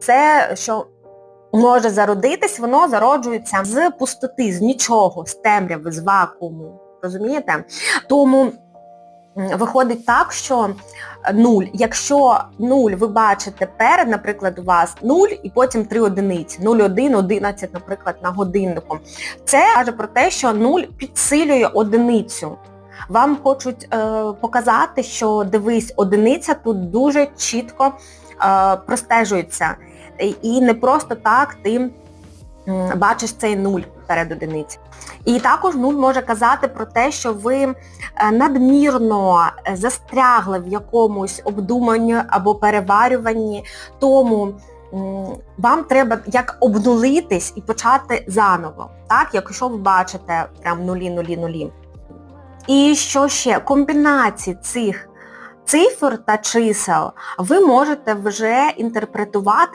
Все, що може зародитись, воно зароджується з пустоти, з нічого, з темряви, з вакууму. Розумієте? Тому виходить так, що нуль. Якщо нуль ви бачите перед, наприклад, у вас нуль і потім три одиниці. 0,1, 11, наприклад, на годиннику. Це каже про те, що нуль підсилює одиницю. Вам хочуть е, показати, що дивись, одиниця тут дуже чітко е, простежується. І- не просто так ти бачиш цей нуль перед одиницею. І також нуль може казати про те, що ви е, надмірно застрягли в якомусь обдуманні або переварюванні, тому вам треба як обнулитись і почати заново. Так, якщо ви бачите прям нулі, нулі, нулі. І що ще? Комбінації цих цифр та чисел ви можете вже інтерпретувати